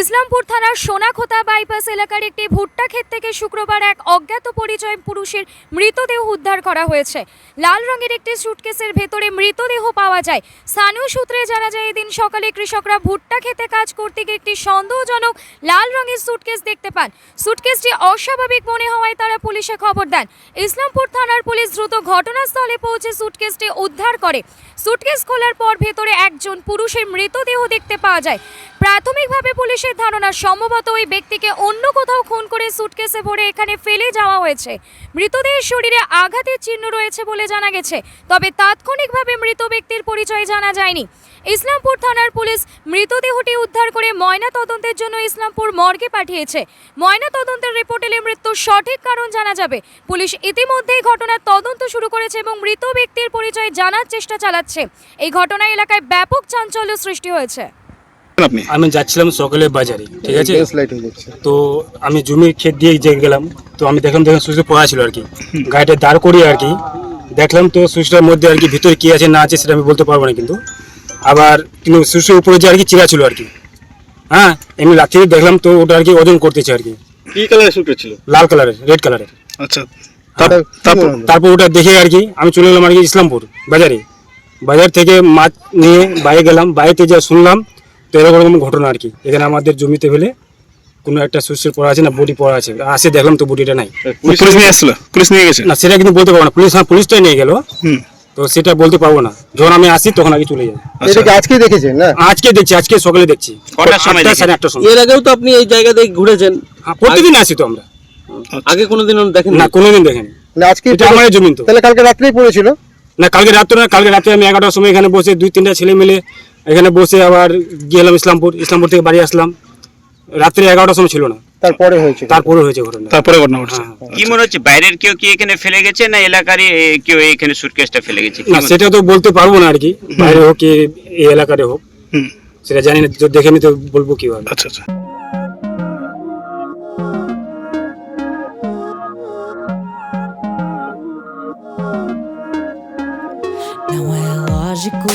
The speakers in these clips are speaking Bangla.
ইসলামপুর থানার সোনাখোতা বাইপাস এলাকার একটি ভুট্টা ক্ষেত থেকে শুক্রবার এক অজ্ঞাত পরিচয় পুরুষের মৃতদেহ উদ্ধার করা হয়েছে। লাল রঙের একটি সুটকেসের ভেতরে মৃতদেহ পাওয়া যায়। স্থানীয় সূত্রে জানা যায়, এদিন সকালে কৃষকরা ভুট্টা খেতে কাজ করতে গিয়ে একটি সন্দেহজনক লাল রঙের সুটকেস দেখতে পান। সুটকেসটি অস্বাভাবিক মনে হওয়ায় তারা পুলিশে খবর দেন। ইসলামপুর থানার পুলিশ দ্রুত ঘটনাস্থলে পৌঁছে সুটকেসটি উদ্ধার করে। সুটকেস খোলার পর ভেতরে একজন পুরুষের মৃতদেহ দেখতে পাওয়া যায়। প্রাথমিকভাবে পুলিশের ধারণা, সম্ভবত ওই ব্যক্তিকে অন্য কোথাও খুন করে সুটকেসে ভরে এখানে ফেলে যাওয়া হয়েছে। মৃতদেহের শরীরে আঘাতের চিহ্ন রয়েছে বলে জানা গেছে, তবে তাৎক্ষণিকভাবে মৃত ব্যক্তির পরিচয় জানা যায়নি। ইসলামপুর থানার পুলিশ মৃতদেহটি উদ্ধার করে ময়না তদন্তের জন্য ইসলামপুর মর্গে পাঠিয়েছে। ময়না তদন্তের রিপোর্ট এলে মৃত্যুর সঠিক কারণ জানা যাবে। পুলিশ ইতিমধ্যেই ঘটনার তদন্ত শুরু করেছে এবং মৃত ব্যক্তির পরিচয় জানার চেষ্টা চালাচ্ছে। এই ঘটনা এলাকায় ব্যাপক চাঞ্চল্য সৃষ্টি হয়েছে। আপনি? আমি যাচ্ছিলাম সকালে বাজারে ঠিক আছে? তো আমি জমির ক্ষেত দিয়ে যে গেলাম তো আমি দেখলাম দেখলাম সুইচে পড়া ছিল আর কি গাড়িটা দাঁড় করিয়ে আর কি দেখলাম তো সুইচটার মধ্যে আর কি ভিতরে কি আছে না আছে সেটা আমি বলতে পারব না কিন্তু। আবার কিন্তু সুইচের উপরে যে আর কি চিরা ছিল আর কি হ্যাঁ এমনি লাথি দেখলাম তো ওটা আর কি ওজন করতেছে আর কি কি কালারের ছিল? লাল কালারের রেড কালারের আচ্ছা। তারপর তারপর তারপর ওটা দেখে আর কি আমি চলে গেলাম আর কি ইসলামপুর বাজারে। বাজার থেকে মাছ নিয়ে বাইরে গেলাম বাইরে যা শুনলাম তো এরকম ঘটনা আর কি। এখানে আমাদের জমিতে ফেলে কোনো একটা সুইচের পড়া আছে না বডি পড়া আছে। আসে দেখলাম তো বডিটা নাই। পুলিশ নিয়ে আসছিল? পুলিশ নিয়ে গেছে? না সেটা কিন্তু বলতে পারব না। পুলিশ হ্যাঁ পুলিশটাই নিয়ে গেল। তো সেটা বলতে পারব না। যখন আমি আসি তখন আগে চলে যাই। দেখেছেন না? আজকে দেখছি আজকে সকালে দেখছি। আটটা, সাড়ে আটটার সময়। এর আগেও তো আপনি এই জায়গা থেকে ঘুরেছেন। হ্যাঁ, প্রতিদিন আসি তো আমরা। আগে কোনোদিন দেখেন না কোনোদিন দেখেনি। না আজকে এটা আমার জমিন তো। তাহলে কালকে রাত্রেই পড়েছিল? না কালকে রাত্রে না কালকে রাতে আমি এগারোটার সময় এখানে বসে দুই তিনটা ছেলে মিলে এখানে বসে আবার গেলাম ইসলামপুর ইসলামপুর থেকে বাড়ি আসলাম। রাত্রে এগারোটার সময় ছিল না। তারপরে হয়েছে তারপরে হয়েছে ঘটনা। তারপরে ঘটনা ঘটছে। হ্যাঁ, হ্যাঁ। কি মনে হচ্ছে বাইরের কেউ কি এখানে ফেলে গেছে না এলাকারই কেউ এখানে সুটকেসটা ফেলে গেছে? না সেটা তো বলতে পারব না আর কি। বাইরে হোক কি এই এলাকারে হোক। হুম। সেটা জানি না তো দেখে নি তো বলব কীভাবে। আচ্ছা আচ্ছা। Não é lógico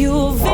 you've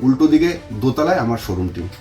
উল্টো দিকে দোতলায় আমার শোরুমটি